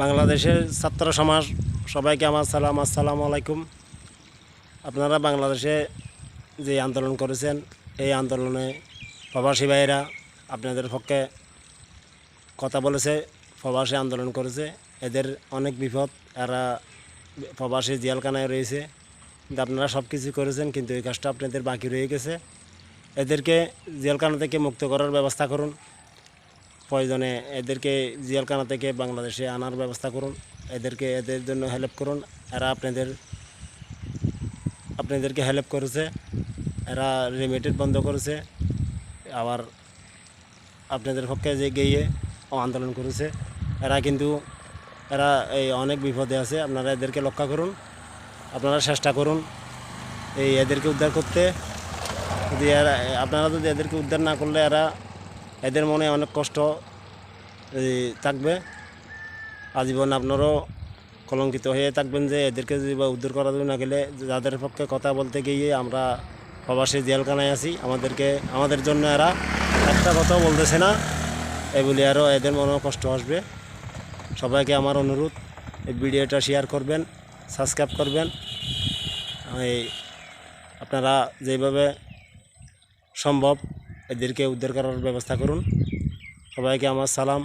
বাংলাদেশের ছাত্র সমাজ, সবাইকে আমার সালাম, আসসালামু আলাইকুম। আপনারা বাংলাদেশে যে আন্দোলন করেছেন, এই আন্দোলনে প্রবাসী ভাইয়েরা আপনাদের পক্ষে কথা বলেছে, প্রবাসী আন্দোলন করেছে। এদের অনেক বিপদ, এরা প্রবাসী জেলখানায় রয়েছে। আপনারা সব কিছু করেছেন, কিন্তু এই কাজটা আপনাদের বাকি রয়ে গেছে। এদেরকে জেলখানা থেকে মুক্ত করার ব্যবস্থা করুন। প্রয়োজনে এদেরকে জেলখানা থেকে বাংলাদেশে আনার ব্যবস্থা করুন, এদেরকে এদের জন্য হেল্প করুন। এরা আপনাদের, আপনাদেরকে হেল্প করেছে, এরা লিমিটেড বন্ধ করেছে, আবার আপনাদের পক্ষে যে গিয়ে আন্দোলন করেছে, এরা কিন্তু, এরা এই অনেক বিপদে আছে। আপনারা এদেরকে রক্ষা করুন, আপনারা চেষ্টা করুন এই এদেরকে উদ্ধার করতে। যদি এরা, আপনারা যদি এদেরকে উদ্ধার না করলে এরা এদের মনে অনেক কষ্ট থাকবে। আজীবন আপনারও কলঙ্কিত হয়ে থাকবেন যে এদেরকে যদি বা উদ্ধার করা না গেলে যাদের পক্ষে কথা বলতে গিয়ে আমরা প্রবাসী জেলখানায় আছি, আমাদেরকে, আমাদের জন্য এরা একটা কথাও বলতেছে না। এগুলি আরও এদের মনেও কষ্ট আসবে। সবাইকে আমার অনুরোধ, এই ভিডিওটা শেয়ার করবেন, সাবস্ক্রাইব করবেন। এই, আপনারা যেভাবে সম্ভব এদেরকে উদ্ধার করার ব্যবস্থা করুন। সবাইকে আমার সালাম।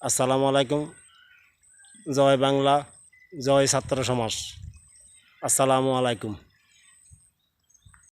আসসালামু আলাইকুম। জয় বাংলা, জয় ছাত্র সমাজ। আসসালামু আলাইকুম।